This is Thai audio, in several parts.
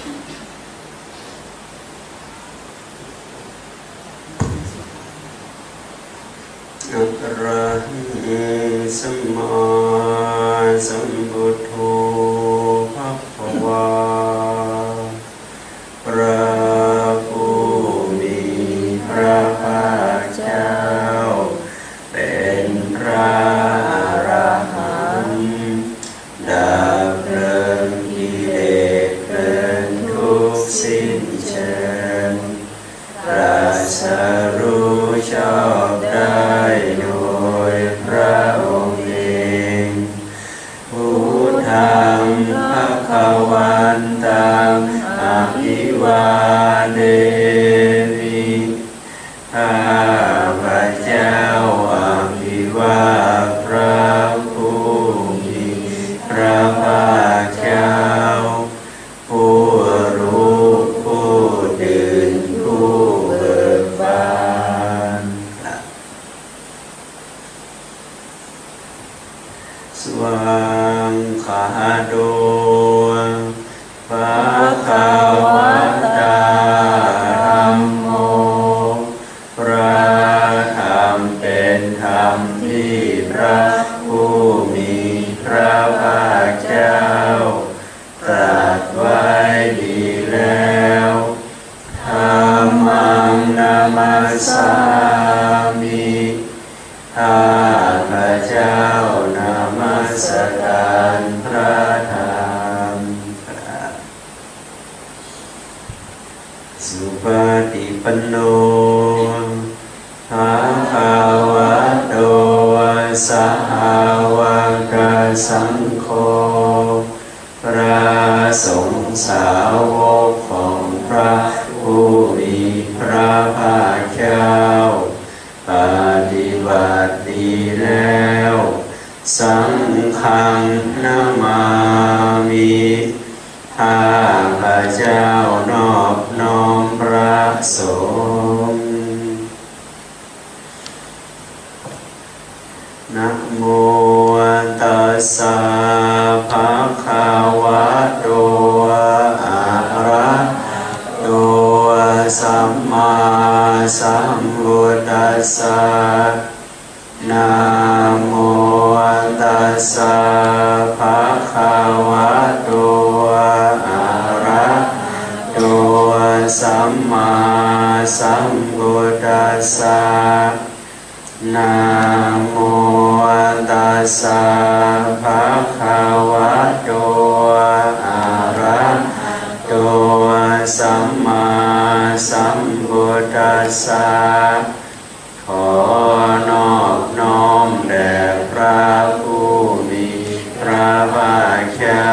Yang terakhir sama. รั งขาโดภะคะวะตาธัมโมพระธรรมเป็นธรรมที่พระผู้มีพระภาคเจ้าตรัสไว้ดีแล้วธรรมังนามาสา ปันโนภะคะวะโตสาวกสังโฆพระสงฆ์สาวกของพระผู้มีพระภาคเจ้าปฏิบัติดีแล้ว สังฆังนามามิข้าพระเจ้า สงนะโมตัสสะภะคะวะโตอะระโตสัมมาสัมพุทธัสสะนะโมตัสสะ สัมมาสัมพุทธัสสะนะโมตัสสะภะคะวะโตอะระโตสัมมาสัมพุทธัสสะขอนอบน้อมแด่พระผู้มีพระภาคเจ้า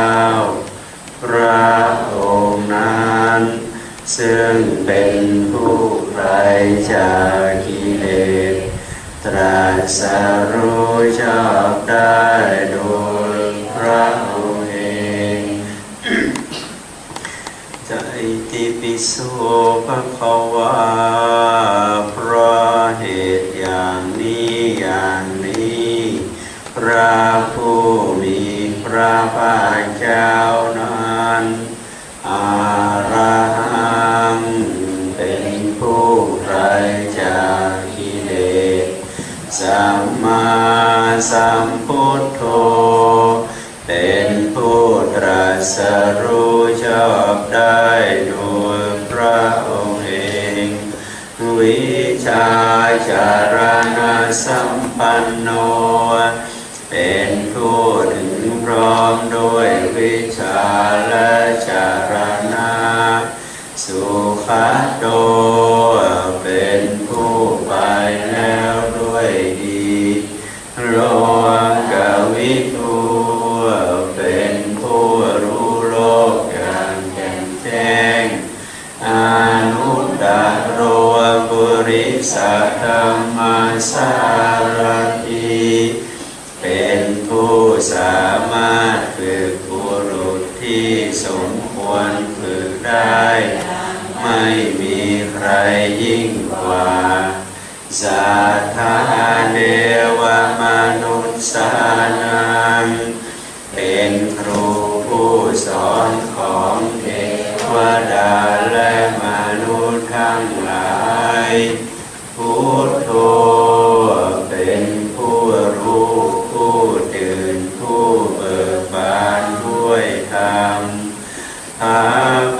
ซึ่งเป็นผู้ไกลจากกิเลสตรัสรู้ชอบได้โดยพระองค์เองใจติปิโสภะคะวาเพราะเหตุอย่างนี้อย่างนี้ พระผู้มีพระภาคเจ้านั้นอาระังเป็นผู้ไกลจากกิเลสสัมมาสัมพุทโธ เป็นผู้ตรัสรู้ชอบได้โดยพระองค์เอง วิชาจารณะสัมปันโน เป็นผู้ถึงพร้อมด้วยวิชาและจารณะ สุขโตเป สอนของเทวดาและมนุษย์ทั้งหลายพุทโธเป็นผู้รู้ผู้ตื่นผู้เบิกบานด้วยธรรมหา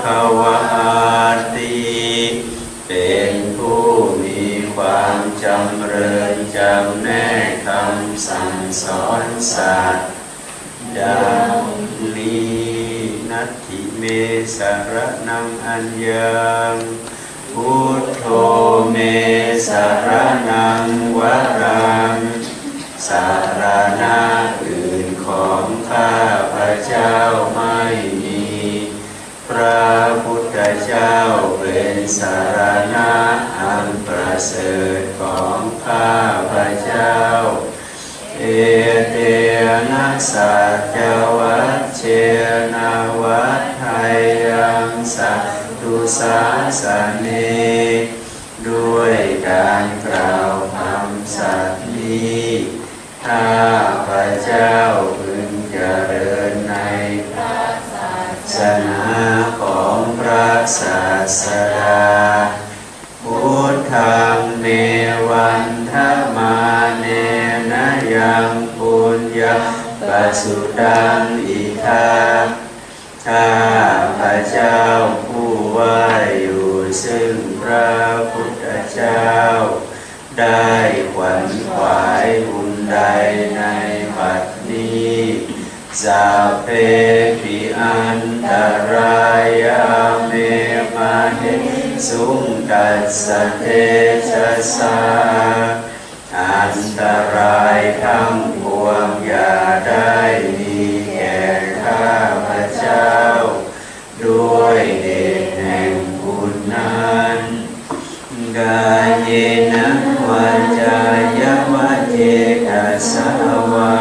ภาวาตีเป็นผู้มีความจำเริญจำแนกคำสั่งสอนสัตว์ได้ สารนังอัญญังพุทโธเมสารนังวรังสารณะอื่นของข้าพระเจ้าไม่มี พระพุทธเจ้าเป็นสารณะอันประเสริฐของข้าพระเจ้า เอเตนะสัจวั เชนาวัฏไทยังสัตตุสาสเนด้วยการกล่าวคำสัตย์นี้ข้าพระเจ้าพึงเจริญในพระศาสนาของพระศาสดาพุทธังเนวันทมาเนนยังปุญญาปสุดังอิ ทาข้าพระเจ้าผู้ว่าอยู่ซึ่งพระพุทธเจ้า ได้ขวัญขวายบุญใดในบัดนี้สาเพปิอันตรายาเมมาเนสุงกัสสะเทชะสาอันตรายทั้งปวงอย่าได้มี เจ้า ด้วยเดชแห่งบุญนั้นกายเยนะวาจายะวะเจตสาวา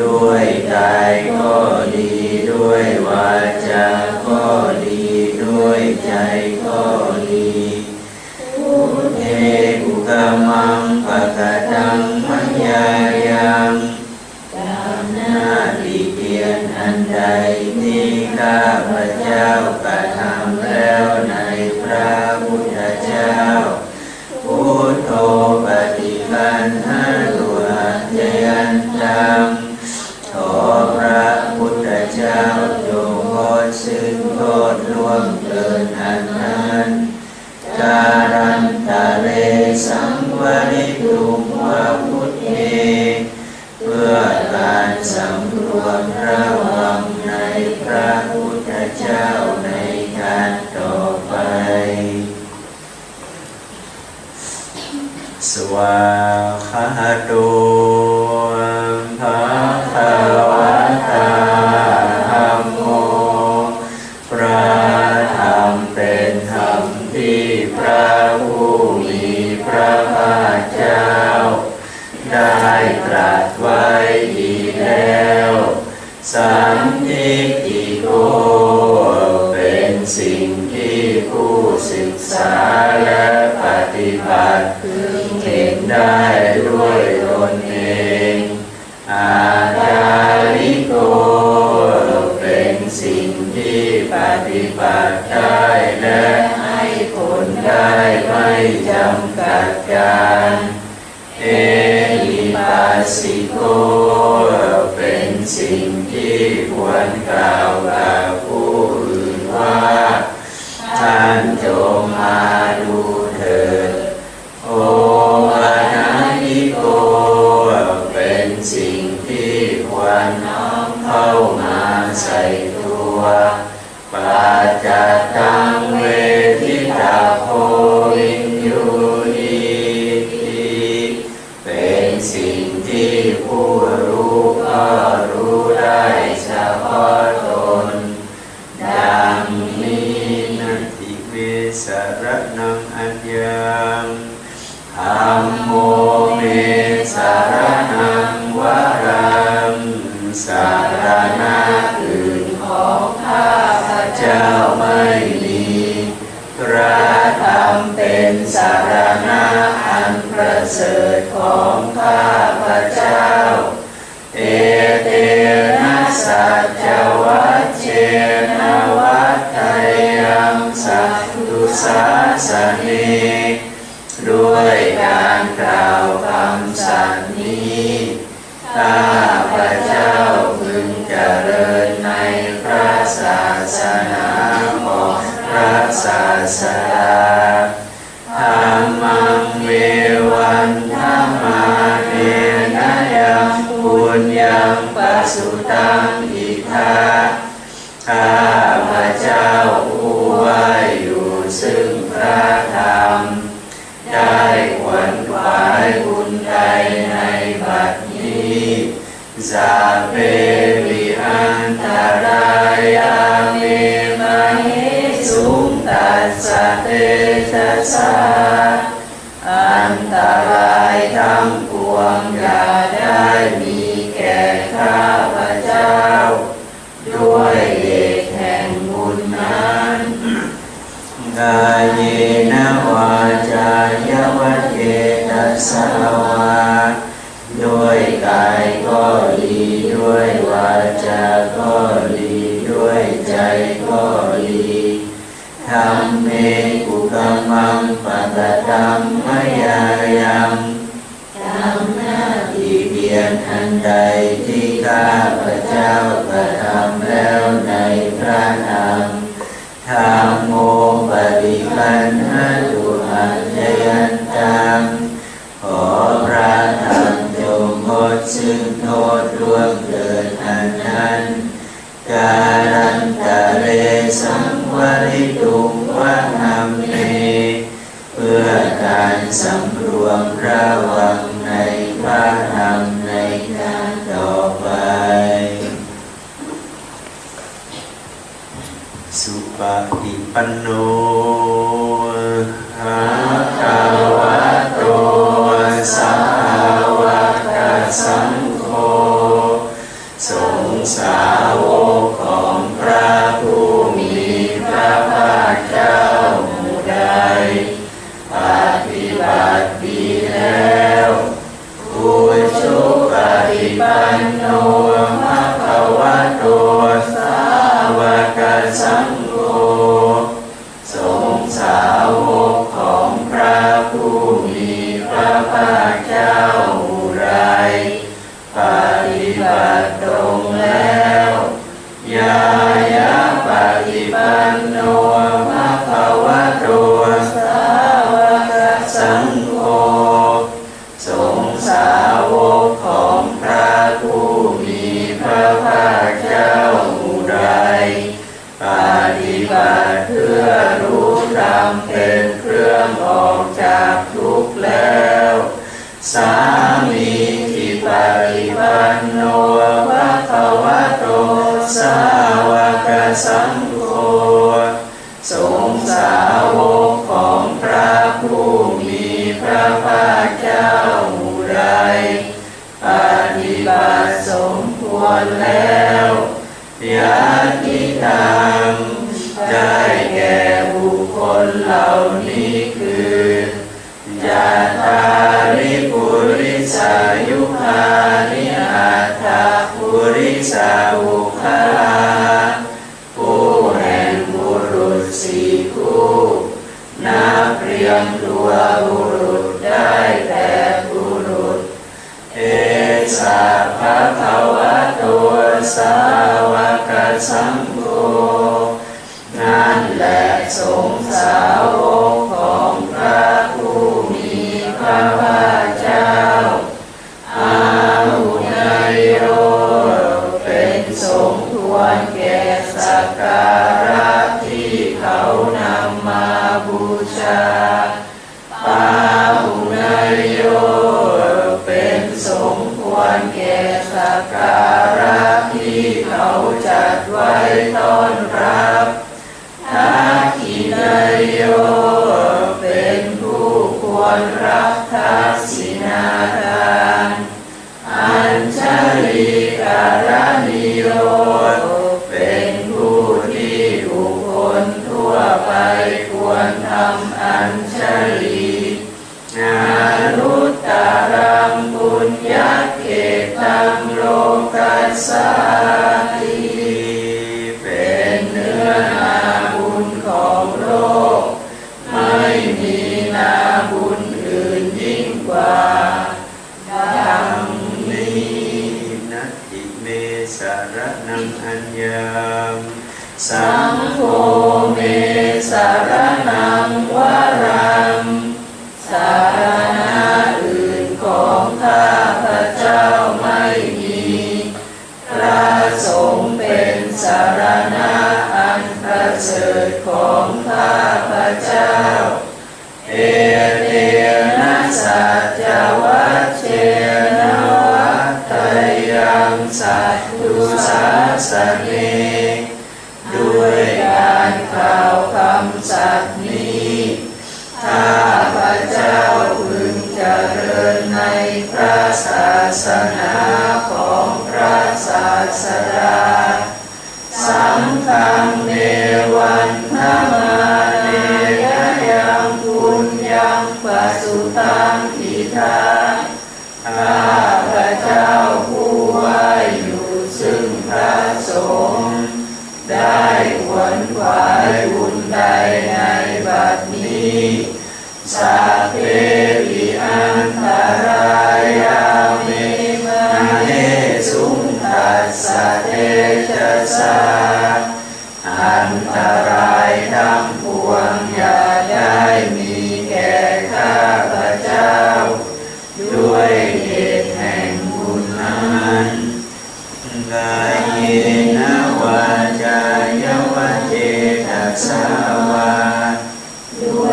ด้วยกายก็ดีด้วยวาจาก็ดีด้วยใจก็ดีเอกุกามังปะกะตังมัญญายังตามหน้าที่เพียร อันใดที่ข้าพ สวาคาโตภะคะวะตาธัมโมพระธรรมเป็นธรรมที่พระผู้มีพระภาคเจ้า ได้ตรัสไว้ดีแล้ว สันติกิโกเป็นสิ่งที่ผู้ศึกษาและปฏิบัติ ได้ด้วยตนเอง อาจาริโกเป็นสิ่งที่ปฏิบัติได้และให้ผลได้ไม่จำกัดการ เอหิปัสสิโกเป็นสิ่งที่ควรกล่าว สัพเพวิอันตรายามิมหิสุตัสสะเตชัสสอันตรายทั้งปวงอย่าได้มีแก่ข้าพเจ้า ด้วยเดชแห่งบุญนั้นกายเยนวาจายวัจเจตัสสะ ด้วยวาจาก็ดีด้วยใจก็ดีทำเมกุกมมังปะกะตัมมยายังทำหน้าที่เพียรอันใดที่ข้าพระเจ้ากระทำแล้วในพระธรรมธรรมโมปฏิปันหาตุอัจจยันตัง ซึ่งโทษร่วมเกิดอันนั้นการันตะเรสังวริตุวะนัมเนเพื่อการสำรวมระวังในพระธรรมในการต่อไป สุปฏิปันโน เครื่องออกจากทุกข์แล้ว สามีที่ปฏิปันโนภะคะวะโต สาวกสังโฆสงสาวกของพระผู้มีพระภาคเจ้าหมู่ใดปฏิบัติสมควรแล้วยาติธรรมได้แก่บุคคลเหล่านี้ ริสาบุคลาผู้แห่งบุรุษสี่คู่นับเรียงตัวบุรุษได้แต่บุรุษ เอสาภะคะวะโตสาวกสังโฆนั่นแหละสงสาวก ปา กัส เอเตนะสัจวัชเชนะวัตตยังสัตตุสาสเนด้วยการกล่าวคำสัตย์นี้ข้าพระเจ้าพึงเจริญในพระศาสนาของพระศาสดาสังฆังเนวัน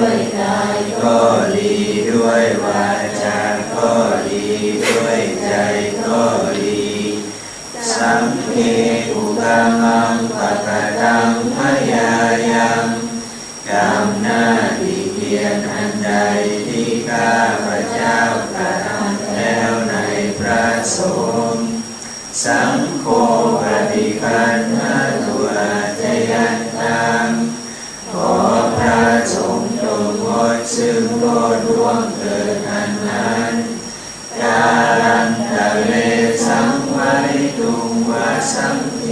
ด้วยกายก็ดีด้วยวาจาก็ดีด้วยใจก็ดีสัมเพอุปมังปะกตังพยายังกรรมหน้าดีเพียนอันใดที่ข้าพระเจ้ากระทำแล้วในพระสงฆ์สังโฆปฏิคันธ ตุวะสังเพ